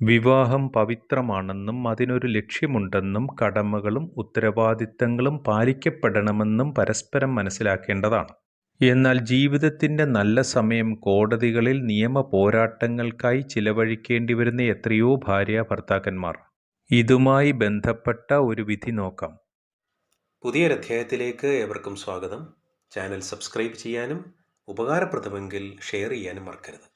വിവാഹം പവിത്രമാണെന്നും അതിനൊരു ലക്ഷ്യമുണ്ടെന്നും കടമകളും ഉത്തരവാദിത്തങ്ങളും പാലിക്കപ്പെടണമെന്നും പരസ്പരം മനസ്സിലാക്കേണ്ടതാണ്. എന്നാൽ ജീവിതത്തിന്റെ നല്ല സമയം കോടതികളിൽ നിയമ പോരാട്ടങ്ങൾക്കായി ചിലവഴിക്കേണ്ടി വരുന്ന എത്രയോ ഭാര്യ ഭർത്താക്കന്മാർ ഇതുമായി ബന്ധപ്പെട്ട ഒരു വിധി നോക്കാം. പുതിയൊരധ്യായത്തിലേക്ക് ഏവർക്കും സ്വാഗതം. ചാനൽ സബ്സ്ക്രൈബ് ചെയ്യാനും ഉപകാരപ്രദമെങ്കിൽ ഷെയർ ചെയ്യാനും മറക്കരുത്.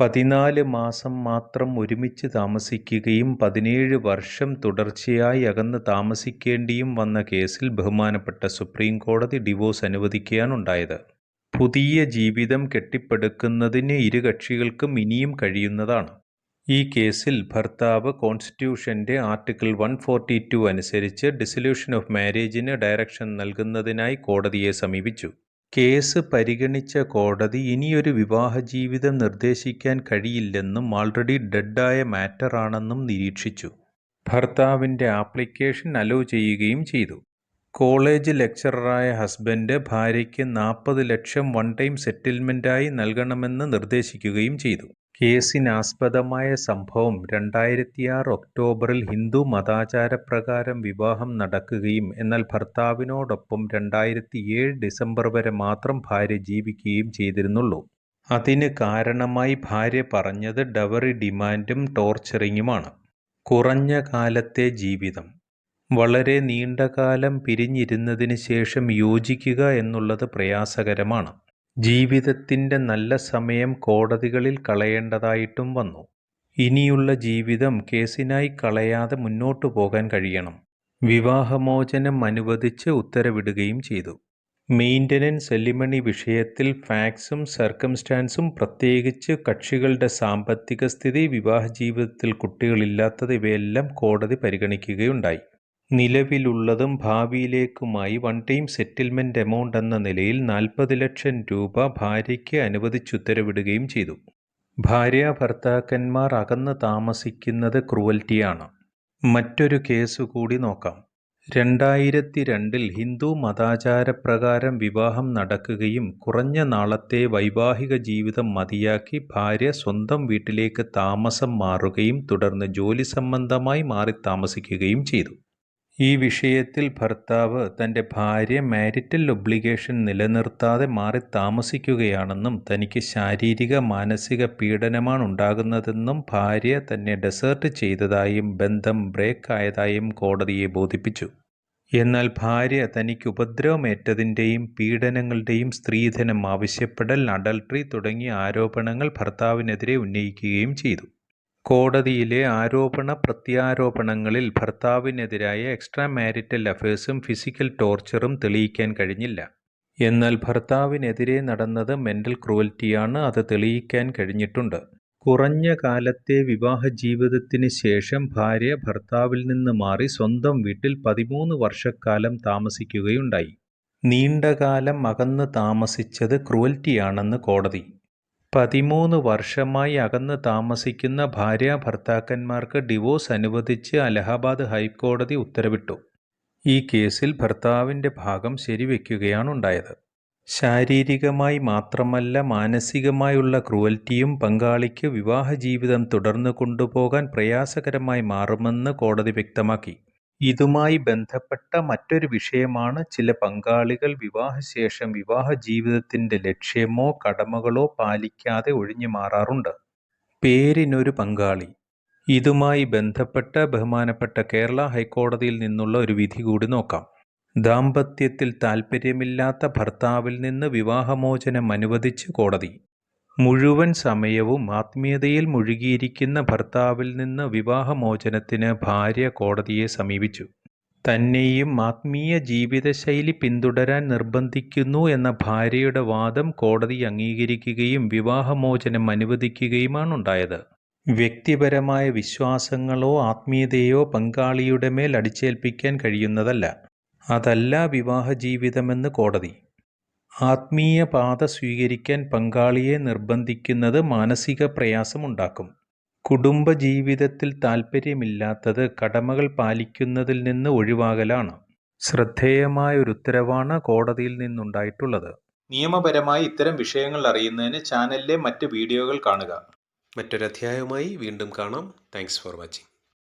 പതിനാല് മാസം മാത്രം ഒരുമിച്ച് താമസിക്കുകയും പതിനേഴ് വർഷം തുടർച്ചയായി അകന്ന് താമസിക്കേണ്ടിയും വന്ന കേസിൽ ബഹുമാനപ്പെട്ട സുപ്രീം കോടതി ഡിവോഴ്സ് അനുവദിക്കുകയാണുണ്ടായത്. പുതിയ ജീവിതം കെട്ടിപ്പടുക്കുന്നതിന് ഇരു കക്ഷികൾക്കും ഇനിയും കഴിയുന്നതാണ്. ഈ കേസിൽ ഭർത്താവ് കോൺസ്റ്റിറ്റ്യൂഷന്റെ ആർട്ടിക്കിൾ വൺ ഫോർട്ടി ടു അനുസരിച്ച് ഡിസൊല്യൂഷൻ ഓഫ് മാരേജിന് ഡയറക്ഷൻ നൽകുന്നതിനായി കോടതിയെ സമീപിച്ചു. കേസ് പരിഗണിച്ച കോടതി ഇനിയൊരു വിവാഹജീവിതം നിർദ്ദേശിക്കാൻ കഴിയില്ലെന്നും ആൾറെഡി ഡെഡായ മാറ്ററാണെന്നും നിരീക്ഷിച്ചു. ഭർത്താവിന്റെ ആപ്ലിക്കേഷൻ അലോ ചെയ്യുകയും ചെയ്തു. കോളേജ് ലെക്ചററായ ഹസ്ബൻഡ് ഭാര്യയ്ക്ക് നാൽപ്പത് ലക്ഷം വൺ ടൈം സെറ്റിൽമെന്റായി നൽകണമെന്ന് നിർദ്ദേശിക്കുകയും ചെയ്തു. കേസിനാസ്പദമായ സംഭവം രണ്ടായിരത്തിയാറ് ഒക്ടോബറിൽ ഹിന്ദു മതാചാരപ്രകാരം വിവാഹം നടക്കുകയും എന്നാൽ ഭർത്താവിനോടൊപ്പം രണ്ടായിരത്തിയേഴ് ഡിസംബർ വരെ മാത്രം ഭാര്യ ജീവിക്കുകയും ചെയ്തിരുന്നുള്ളൂ. അതിന് കാരണമായി ഭാര്യ പറഞ്ഞത് ഡവറി ഡിമാൻഡും ടോർച്ചറിങ്ങുമാണ്. കുറഞ്ഞ കാലത്തെ ജീവിതം. വളരെ നീണ്ടകാലം പിരിഞ്ഞിരുന്നതിന് ശേഷം യോജിക്കുക എന്നുള്ളത് പ്രയാസകരമാണ്. ജീവിതത്തിന്റെ നല്ല സമയം കോടതികളിൽ കളയേണ്ടതായിട്ടും വന്നു. ഇനിയുള്ള ജീവിതം കേസിനായി കളയാതെ മുന്നോട്ടു പോകാൻ കഴിയണം. വിവാഹമോചനം അനുവദിച്ച് ഉത്തരവിടുകയും ചെയ്തു. മെയിന്റനൻസ് എലിമണി വിഷയത്തിൽ ഫാക്സും സർക്കംസ്റ്റാൻസും പ്രത്യേകിച്ച് കക്ഷികളുടെ സാമ്പത്തിക സ്ഥിതി, വിവാഹ ജീവിതത്തിൽ കുട്ടികളില്ലാത്തത് ഇവയെല്ലാം കോടതി പരിഗണിക്കുകയുണ്ടായി. നിലവിലുള്ളതും ഭാവിയിലേക്കുമായി വൺ ടൈം സെറ്റിൽമെന്റ് എമൗണ്ട് എന്ന നിലയിൽ നാൽപ്പത് ലക്ഷം രൂപ ഭാര്യയ്ക്ക് അനുവദിച്ചുത്തരവിടുകയും ചെയ്തു. ഭാര്യ ഭർത്താക്കന്മാർ അകന്ന് താമസിക്കുന്നത് ക്രൂവൽറ്റിയാണ്. മറ്റൊരു കേസ് കൂടി നോക്കാം. രണ്ടായിരത്തി രണ്ടിൽ ഹിന്ദു മതാചാരപ്രകാരം വിവാഹം നടക്കുകയും കുറഞ്ഞ നാളത്തെ വൈവാഹിക ജീവിതം മതിയാക്കി ഭാര്യ സ്വന്തം വീട്ടിലേക്ക് താമസം മാറുകയും തുടർന്ന് ജോലി സംബന്ധമായി മാറി താമസിക്കുകയും ചെയ്തു. ഈ വിഷയത്തിൽ ഭർത്താവ് തന്റെ ഭാര്യ മാരിറ്റൽ ഒബ്ലിഗേഷൻ നിലനിർത്താതെ മാറി താമസിക്കുകയാണെന്നും തനിക്ക് ശാരീരിക മാനസിക പീഡനമാണ് ഉണ്ടാകുന്നതെന്നും ഭാര്യ തന്നെ ഡെസേർട്ട് ചെയ്തതായും ബന്ധം ബ്രേക്ക് ആയതായും കോടതിയെ ബോധിപ്പിച്ചു. എന്നാൽ ഭാര്യ തനിക്ക് ഉപദ്രവമേറ്റതിന്റെയും പീഡനങ്ങളുടെയും സ്ത്രീധനം ആവശ്യപ്പെടൽ, അഡൾട്ടറി തുടങ്ങിയ ആരോപണങ്ങൾ ഭർത്താവിനെതിരെ ഉന്നയിക്കുകയും ചെയ്തു. കോടതിയിലെ ആരോപണ-പ്രത്യാരോപണങ്ങളിൽ ഭർത്താവിനെതിരായ എക്സ്ട്രാ മാരിറ്റൽ അഫേഴ്സും ഫിസിക്കൽ ടോർച്ചറും തെളിയിക്കാൻ കഴിഞ്ഞില്ല. എന്നാൽ ഭർത്താവിനെതിരെ നടന്നത് മെന്റൽ ക്രൂവൽറ്റിയാണ് അത് തെളിയിക്കാൻ കഴിഞ്ഞിട്ടുണ്ട്. കുറഞ്ഞ കാലത്തെ വിവാഹ ജീവിതത്തിന് ശേഷം ഭാര്യ ഭർത്താവിൽ നിന്ന് മാറി സ്വന്തം വീട്ടിൽ പതിമൂന്ന് വർഷക്കാലം താമസിക്കുകയുണ്ടായി. നീണ്ടകാലം അകന്ന് താമസിച്ചത് ക്രൂവൽറ്റിയാണെന്ന് കോടതി. പതിമൂന്ന് വർഷമായി അകന്ന് താമസിക്കുന്ന ഭാര്യാഭർത്താക്കന്മാർക്ക് ഡിവോഴ്സ് അനുവദിച്ച് അലഹബാദ് ഹൈക്കോടതി ഉത്തരവിട്ടു. ഈ കേസിൽ ഭർത്താവിന്റെ ഭാഗം ശരിവെക്കുകയാണുണ്ടായത്. ശാരീരികമായി മാത്രമല്ല മാനസികമായുള്ള ക്രൂവൽറ്റിയും പങ്കാളിക്ക് വിവാഹ ജീവിതം തുടർന്നു കൊണ്ടുപോകാൻ പ്രയാസകരമായി മാറുമെന്ന് കോടതി വ്യക്തമാക്കി. ഇതുമായി ബന്ധപ്പെട്ട മറ്റൊരു വിഷയമാണ് ചില പങ്കാളികൾ വിവാഹശേഷം വിവാഹജീവിതത്തിന്റെ ലക്ഷ്യമോ കടമകളോ പാലിക്കാതെ ഒഴിഞ്ഞുമാറാറുണ്ട്. പേരിനൊരു പങ്കാളി. ഇതുമായി ബന്ധപ്പെട്ട് ബഹുമാനപ്പെട്ട കേരള ഹൈക്കോടതിയിൽ നിന്നുള്ള ഒരു വിധി കൂടി നോക്കാം. ദാമ്പത്യത്തിൽ താൽപര്യമില്ലാത്ത ഭർത്താവിൽ നിന്ന് വിവാഹമോചനം അനുവദിച്ച് കോടതി. മുഴുവൻ സമയവും ആത്മീയതയിൽ മുഴുകിയിരിക്കുന്ന ഭർത്താവിൽ നിന്ന് വിവാഹമോചനത്തിന് ഭാര്യ കോടതിയെ സമീപിച്ചു. തന്നെയും ആത്മീയ ജീവിതശൈലി പിന്തുടരാൻ നിർബന്ധിക്കുന്നു എന്ന ഭാര്യയുടെ വാദം കോടതി അംഗീകരിക്കുകയും വിവാഹമോചനം അനുവദിക്കുകയുമാണ് ഉണ്ടായത് വ്യക്തിപരമായ വിശ്വാസങ്ങളോ ആത്മീയതയോ പങ്കാളിയുടെ മേൽ അടിച്ചേൽപ്പിക്കാൻ കഴിയുന്നതല്ല. അതല്ല വിവാഹ ജീവിതമെന്ന് കോടതി. ആത്മീയപാത സ്വീകരിക്കാൻ പങ്കാളിയെ നിർബന്ധിക്കുന്നത് മാനസിക പ്രയാസമുണ്ടാക്കും. കുടുംബജീവിതത്തിൽ താൽപ്പര്യമില്ലാത്തത് കടമകൾ പാലിക്കുന്നതിൽ നിന്ന് ഒഴിവാകലാണ്. ശ്രദ്ധേയമായ ഒരു ഉത്തരവാണ് കോടതിയിൽ നിന്നുണ്ടായിട്ടുള്ളത്. നിയമപരമായി ഇത്തരം വിഷയങ്ങൾ അറിയുന്നതിന് ചാനലിലെ മറ്റ് വീഡിയോകൾ കാണുക. മറ്റൊരധ്യായവുമായി വീണ്ടും കാണാം താങ്ക്സ് ഫോർ വാച്ചിങ്